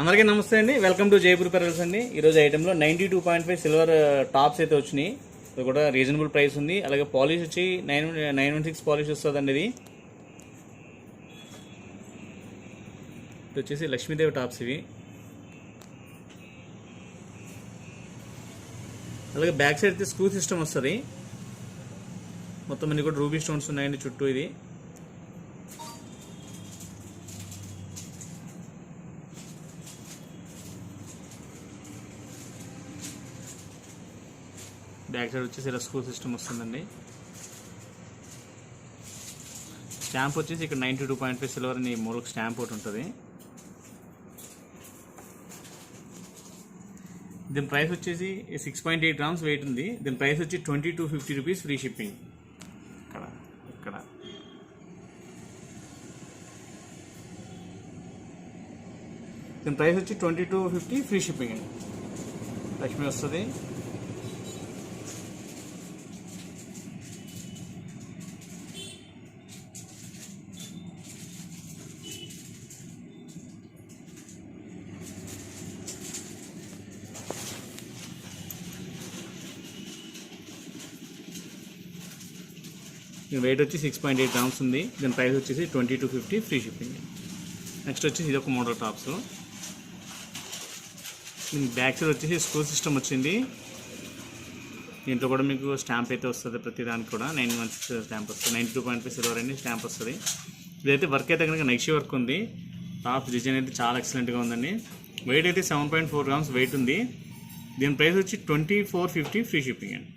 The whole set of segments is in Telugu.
అందరికీ నమస్తే అండి. వెల్కమ్ టు జైపూర్ పెరల్స్ అండి. ఈరోజు ఐటెంలో ninety two point five silver tops అయితే వచ్చినాయి. ఇది కూడా రీజనబుల్ ప్రైస్ ఉంది. అలాగే పాలిష్ వచ్చి nine nine one six polish వస్తుందండి ఇది. ఇది వచ్చేసి లక్ష్మీదేవి టాప్స్ ఇవి. అలాగే బ్యాక్ సైడ్ అయితే స్క్రూ సిస్టమ్ వస్తుంది. మొత్తం అన్ని కూడా రూబీ స్టోన్స్ ఉన్నాయండి చుట్టూ ఇది. బ్యాక్ సైడ్ వచ్చేసి ఇలా స్క్రూ సిస్టమ్ వస్తుందండి. స్టాంప్ వచ్చేసి ఇక్కడ ninety two point five silver అని మూలకు స్టాంప్ ఒకటి ఉంటుంది. దీని ప్రైస్ వచ్చేసి six point eight grams weight ఉంది. దీని ప్రైస్ వచ్చి twenty two fifty rupees free shipping. ఇక్కడ ఇక్కడ. దీని ప్రైస్ వచ్చి twenty two fifty free shipping అండి. లక్ష్మి వస్తుంది. దీని వెయిట్ వచ్చి సిక్స్ పాయింట్ ఎయిట్ గ్రామ్స్ ఉంది. దీని ప్రైస్ వచ్చేసి twenty two fifty free shipping next వచ్చేసి ఇది ఒక మోడల్ టాప్స్ దీని బ్యాక్ సైడ్ వచ్చేసి స్క్రూ సిస్టమ్ వచ్చింది. దీంట్లో కూడా మీకు స్టాంప్ అయితే వస్తుంది ప్రతి దానికి కూడా. నైన్ మంత్స్ స్టాంప్ వస్తుంది. Ninety two point five silver అని స్టాంప్ వస్తుంది. ఇదైతే వర్క్ అయితే కనుక నెక్స్ట్ వర్క్ ఉంది. టాప్ డిజైన్ అయితే చాలా ఎక్సలెంట్గా ఉందండి. వెయిట్ అయితే seven point four grams weight ఉంది. దీని ప్రైస్ వచ్చి twenty four fifty free shipping అండి.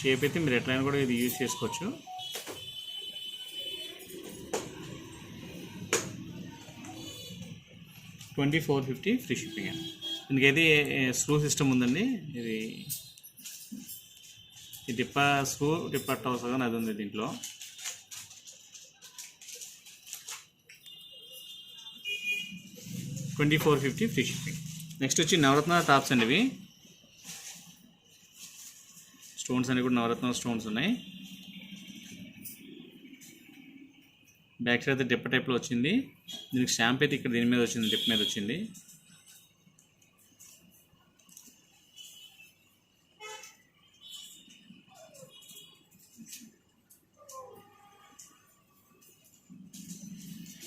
షేప్ అయితే మీరు ఎట్లయినా కూడా ఇది యూజ్ చేసుకోవచ్చు. Twenty four fifty free shipping అండి దీనికి స్క్రూ సిస్టమ్ ఉందండి. ఇది ఈ డిప్ప స్క్రూ డిప్ప టవర్ అని అది ఉంది దీంట్లో. Twenty four fifty free shipping. Next వచ్చి నవరత్న టాప్స్ అండి ఇవి. స్టోన్స్ అన్ని కూడా నవరత్న స్టోన్స్ ఉన్నాయి. బ్యాక్ సైడ్ అయితే డిప్ప టైప్లో వచ్చింది. దీనికి స్టాంప్ అయితే ఇక్కడ దీని మీద వచ్చింది డిప్ మీద వచ్చింది.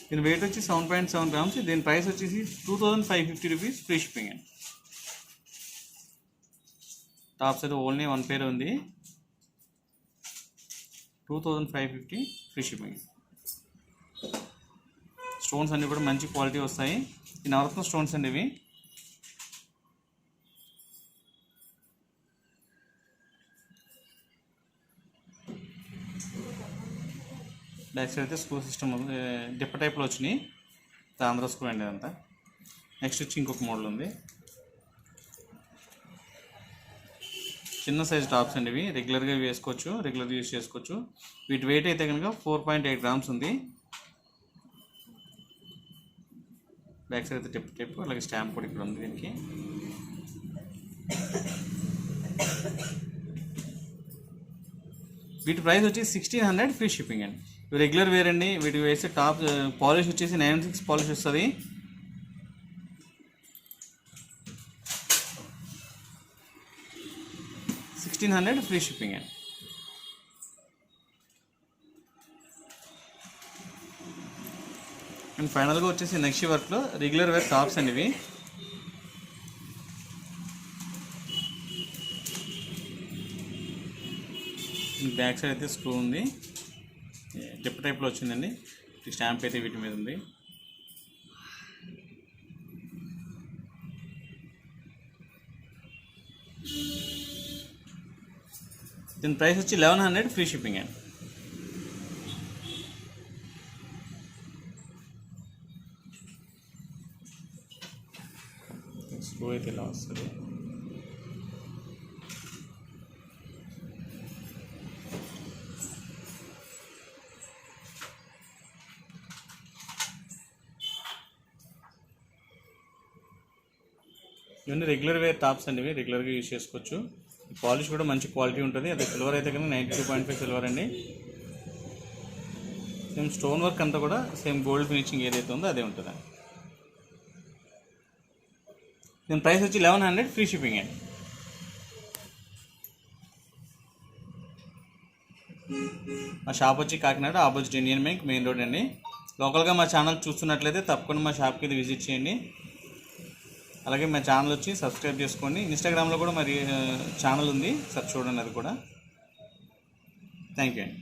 దీని వెయిట్ వచ్చి సెవెన్ పాయింట్ సెవెన్ గ్రామ్స్ దీని ప్రైస్ వచ్చేసి two thousand five fifty rupees free shipping అండి. Top side only one pair ఉంది. Two thousand five fifty free shipping. Stones అన్నీ కూడా మంచి క్వాలిటీ వస్తాయి. ఈ నవరత్న స్టోన్స్ అండి ఇవి. బ్యాక్ సైడ్ అయితే స్క్రూ సిస్టమ్ డిప్ప టైప్లో వచ్చినాయి. ఆంధ్ర స్క్రూ అండి అదంతా నెక్స్ట్ వచ్చి ఇంకొక మోడల్ ఉంది. చిన్న సైజ్ టాప్స్ అండి ఇవి. రెగ్యులర్గా వేసుకోవచ్చు రెగ్యులర్గా యూస్ చేసుకోవచ్చు. వీటి వెయిట్ అయితే కనుక ఫోర్ పాయింట్ ఎయిట్ గ్రామ్స్ ఉంది. బ్యాక్ సైడ్ అయితే టెప్ టెప్ అలాగే స్టాంప్ కూడా ఇక్కడ ఉంది దీనికి. వీటి ప్రైస్ వచ్చి సిక్స్టీన్ హండ్రెడ్ ఫ్రీ షిప్పింగ్ అండి. రెగ్యులర్ వేర్ అండి వీటికి వేస్తే టాప్ పాలిష్ వచ్చేసి నైన్ సిక్స్ పాలిష్ వస్తుంది. సిక్స్టీన్ హండ్రెడ్ ఫ్రీ షిప్పింగ్ అండి అండ్ ఫైనల్గా వచ్చేసి నెక్స్ట్ వర్క్లో రెగ్యులర్ వేర్ టాప్స్ అండి ఇవి. బ్యాక్ సైడ్ అయితే స్క్రూ ఉంది. డిప్ టైప్లో వచ్చిందండి. స్టాంప్ అయితే వీటి మీద ఉంది. దీని ప్రైస్ వచ్చి లెవెన్ హండ్రెడ్ ఫ్రీ షిప్పింగ్ అండి. స్క్రూ అయితే ఇలా వస్తుంది? ఇవన్నీ రెగ్యులర్ వేర్ టాప్స్ అండి ఇవి. రెగ్యులర్గా యూజ్ చేసుకోవచ్చు. పాలిష్ కూడా మంచి క్వాలిటీ ఉంటుంది. అది సిల్వర్ అయితే కనుక ninety two point five silver అండి. సేమ్ స్టోన్ వర్క్ అంతా కూడా సేమ్ గోల్డ్ ఫినిషింగ్ ఏదైతే ఉందో అదే ఉంటుంది? దీని ప్రైస్ వచ్చి లెవెన్ హండ్రెడ్ ఫ్రీ షిప్పింగ్. అండి మా షాప్ వచ్చి Kakinada opposite Indian bank main road అండి. లోకల్గా మా ఛానల్ చూస్తున్నట్లయితే తప్పకుండా మా షాప్కి ఇది విజిట్ చేయండి. అలాగే మా ఛానల్ వచ్చి సబ్స్క్రైబ్ చేసుకోండి. ఇన్స్టాగ్రామ్లో కూడా మరి ఛానల్ ఉంది. సార్ చూడండి అది కూడా. థ్యాంక్ యూ అండి.